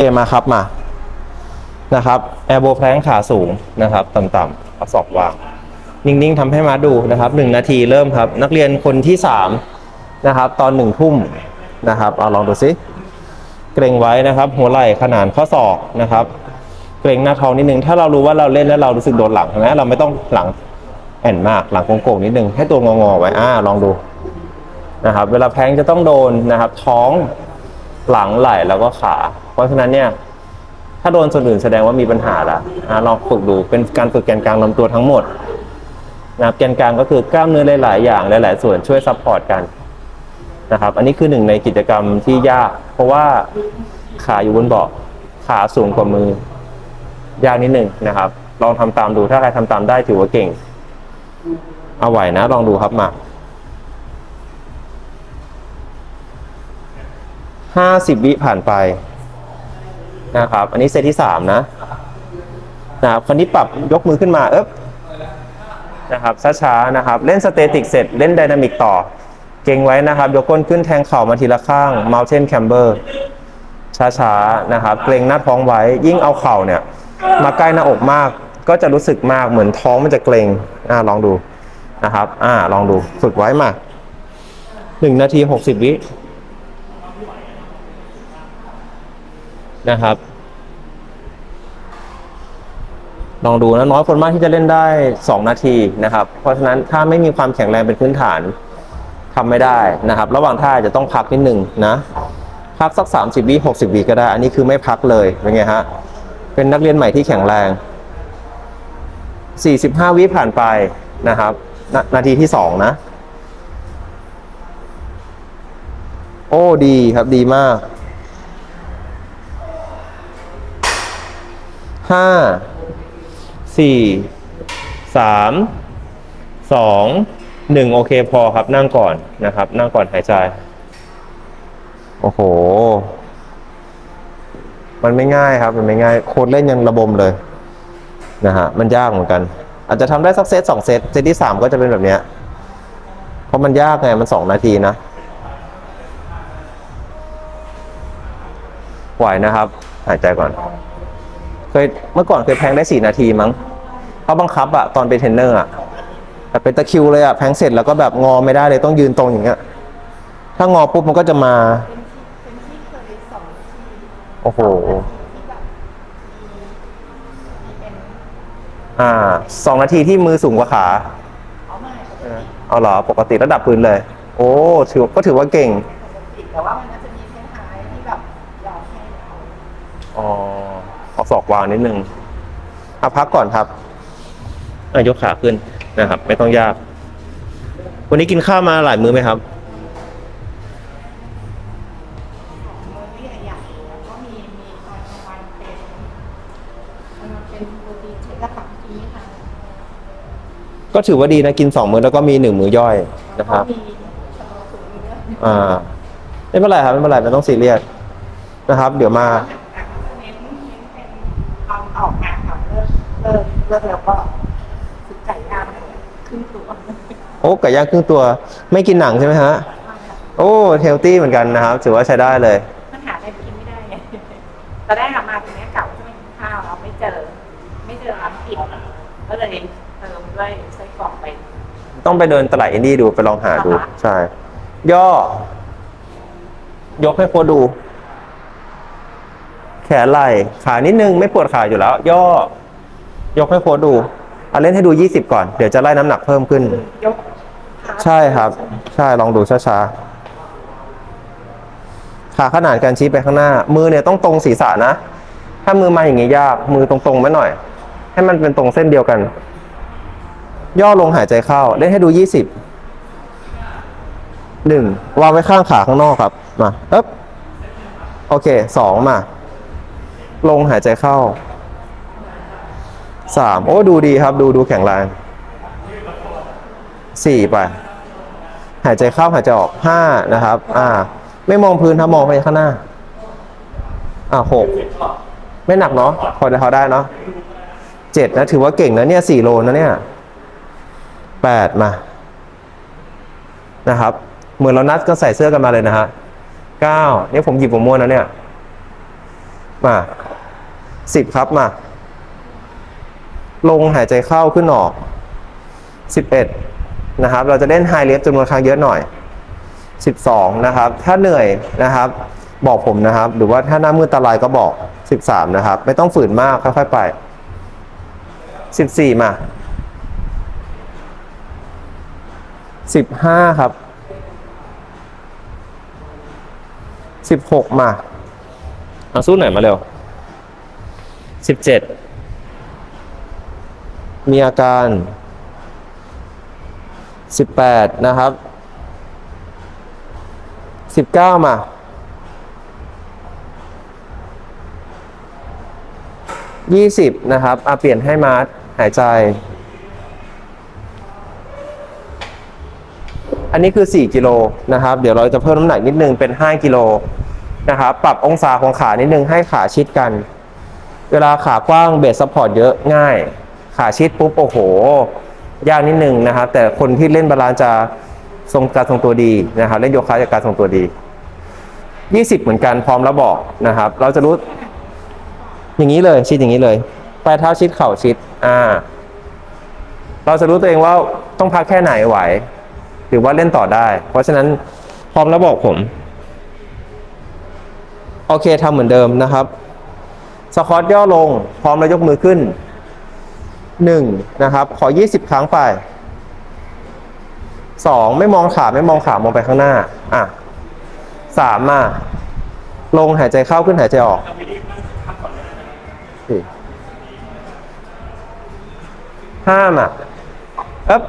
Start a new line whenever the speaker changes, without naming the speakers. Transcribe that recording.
เอมาครับมานะครับแอร์โบแพลงขาสูงนะครับต่ำๆเอาศอกวาง นิ่งๆทำให้มาดูนะครับหนึ่งนาทีเริ่มครับ นักเรียนคนที่สามนะครับตอนหนึ่งทุ่มนะครับเอาลองดูซิ เกรงไว้นะครับ หัวไหล่ขนานข้อศอกนะครับ เกรงหน้าท้องนิดนึง ถ้าเรารู้ว่าเราเล่นแล้วเรารู้สึกโดนหลังใช่ไหมเราไม่ต้องหลังแอนมากหลังโก่งๆนิดนึงให้ตัวงอๆไว้อ่าลองดูนะครับ เวลาแพลงจะต้องโดนนะครับ ท้องหลังไหล่แล้วก็ขา ราะฉะนั้นเนี่ยถ้าโดนส่วนอื่นแสดงว่ามีปัญหาละอะลองฝึกดูเป็นการฝึกแกนกลางลำตัวทั้งหมดนะครับแกนกลางก็คือกล้ามเนื้อหลาย ๆ อย่างหลาย ๆ ส่วนช่วยซัพพอร์ตกันนะครับ อันนี้คือหนึ่งในกิจกรรมที่ยาก เพราะว่าขาอยู่บนเบาะขาสูงกว่ามือ ยากนิดหนึ่งนะครับ ลองทำตามดูถ้าใครทำตามได้ถือว่าเก่ง เอาไหวนะ ลองดูครับมาห้าสิบวิผ่านไป นะครับ อันนี้เซตที่สามนะนะครับคราวนี้ปรับยกมือขึ้นมาเอ๊บนะครับช้าๆนะครับ เล่นสเตติกเสร็จเล่นไดนามิกต่อ เก่งไว้นะครับ ยกก้นขึ้นแทงเข่ามาทีละข้าง Mountain Camber ช้าๆนะครับ เกรงหน้าท้องไว้ยิ่งเอาเข่าเนี่ยมาใกล้หน้าอกมากก็จะรู้สึกมากเหมือนท้องมันจะเกรงอ่าลองดูนะครับ อ่าลองดูฝึกไว้มาหนึ่งนาทีหกสิบวิ นะครับ ลองดูนะน้อยคนมากที่จะเล่นได้ 2 นาทีนะครับ เพราะฉะนั้นถ้าไม่มีความแข็งแรงเป็นพื้นฐานทำไม่ได้นะครับ ระหว่างท่าจะต้องพักนิดหนึ่งนะ พักสัก 30วิ60วิก็ได้ อันนี้คือไม่พักเลยเป็นไงฮะเป็นนักเรียนใหม่ที่แข็งแรง 45วิผ่านไปนะครับนนาทีที่ 2 นะ โอ้ดีครับดีมาก ห้าสี่สามสองหนึ่งโอเคพอครับนั่งก่อนนะครับ นั่งก่อนหายใจ โอ้โห มันไม่ง่ายครับ มันไม่ง่ายโค้ดเล่นยังระบมเลยนะฮะมันยากเหมือนกัน อาจจะทำได้สักเซตสองเซตเซตที่สามก็จะเป็นแบบเนี้ยเพราะมันยากไงมันสองนาทีนะไหวนะครับ หายใจก่อน เคยเมื่อก่อนเคยแพงได้สี่นาทีมั้งเขาบังคับอะตอนเป็นเทรนเนอร์อะแต่เป็นตะคิวเลยอะแพงเสร็จแล้วก็แบบงอไม่ได้เลยต้องยืนตรงอย่างเงี้ยถ้างอปุ๊บมันก็จะมาโอ้โหอ่าสองนาทีที่มือสูงกว่าขาเออเอาเหรอปกติระดับพื้นเลย โอ้ถือก็ถือว่าเก่ง
แต่ว่ามันก็จะมีท้ายๆที่แบบยอมให้เรา
อ๋อเอา ศอกวางนิดนึงเอาพักก่อนครับเอายกขาขึ้นนะครับ ไม่ต้องยาก วันนี้กินข้าวมาหลายมื้อไหมครับ
มือที่ใหญ่ๆแล้วก็มีมีตอนกลางวันเป็นมันเป็นโปรตีนเช็คละสองทีค่ะ
ก็ถือว่าดีนะกินสองมื้อแล้วก็มีหนึ่งมื้อย่อย
แล้ว
นะค
ก็
รับ
มีสโลสูงอยู่ด้วย
อ่า ไม่เป็นไรครับไม่เป็นไรไม่ต้องซีเรียสนะครับ เดี๋ยวมา
แต่ก็จะเน้นเน้นเป็นตอนออกงานค่ะเลิกเลิกเลิกแล้วก็สึกไก่ย่างครึ่งตัว
โอ้ไก่ย่างครึ่งตัว ไม่กินหนังใช่ไหมฮะ โอ้เฮลตี้เหมือนกันนะครับถือว่าใช้ได้เลย
มันหาอะไรกินไม่ได้ไงตอนแรกอะมาตรงเนี้ยกะว่าจะไปกินข้าวเราไม่เจอ ไม่เจอร้านปิดก็เลยเติมด้วยไส้กรอกไป
ต้องไปเดินตลาดอินดี้ดูไปลองหาดู
เหรอคะ
ใช่ ย่อ ยกให้โค้ดดู แขนไหล่ขานิดนึงไม่ปวดขาอยู่แล้ว ย่อ ยกให้โค้ดดูเอาเล่นให้ดู 20 ก่อน เดี๋ยวจะไล่น้ำหนักเพิ่มขึ้น
ยกขา
ใช่ครับ ใช่ลองดูช้าๆขาขนาดการชี้ไปข้างหน้า มือเนี่ยต้องตรงศีรษะนะ ถ้ามือมาอย่างงี้ยาก มือตรงๆไว้หน่อย ให้มันเป็นตรงเส้นเดียวกัน ย่อลงหายใจเข้า เล่นให้ดูยี่สิบหนึ่งวางไว้ข้างขาข้างนอกครับ มาเอ๊บโอเคสองมา ลงหายใจเข้า สามโอ้ดูดีครับ ดูดูแข็งแรงสี่ไป หายใจเข้าหายใจออกห้านะครับ อ่า ไม่มองพื้นครับมองไปข้างหน้า อ่าหกไม่หนักเนาะพอจะเขาได้เนาะเจ็ดนะ ถือว่าเก่งนะเนี่ยสี่โลนะเนี่ยแปดมานะครับ เหมือนเรานัดก็ใส่เสื้อกันมาเลยนะฮะเก้านี่ผมหยิบผมม้วนนะเนี่ย มาสิบครับมา ลงหายใจเข้าขึ้นออกสิบเอ็ดนะครับ เราจะเล่นไฮเลฟจำนวนครั้งเยอะหน่อยสิบสองนะครับ ถ้าเหนื่อยนะครับ บอกผมนะครับ หรือว่าถ้าหน้ามืดตาลายก็บอกสิบสามนะครับ ไม่ต้องฝืนมากค่อยๆไปสิบสี่มาสิบห้าครับสิบหกมาเอาสู้หน่อยมาเร็วสิบเจ็ด มีอาการสิบแปดนะครับสิบเก้ามายี่สิบนะครับอาเปลี่ยนให้มาร์ทหายใจ อันนี้คือ 4 กิโลนะครับ เดี๋ยวเราจะเพิ่มน้ำหนักนิดนึงเป็น 5 กิโลนะครับ ปรับองศาของขานิดนึงให้ขาชิดกัน เวลาขากว้างเบสซัพพอร์ตเยอะง่าย ขาชิดปุ๊บโอ้โห ยากนิดนึงนะครับ แต่คนที่เล่นบาลานจะทรงการทรงตัวดีนะครับเล่นโยคะจากการทรงตัวดี 20 เหมือนกันพร้อมแล้วบอกนะครับ เราจะรู้อย่างนี้เลยชิดอย่างนี้เลยปลายเท้าชิดเข่าชิดอ่าเราจะรู้ตัวเองว่าต้องพักแค่ไหนไหว หรือว่าเล่นต่อได้ เพราะฉะนั้นพร้อมแล้วบอกผม โอเคทำเหมือนเดิมนะครับ สควอตย่อลง พร้อมแล้วยกมือขึ้น หนึ่งนะครับ ขอ 20 ครั้งไปสองไม่มองขาไม่มองขามองไปข้างหน้า อะสามมา ลงหายใจเข้าขึ้นหายใจออกห้ามาเอ๊บ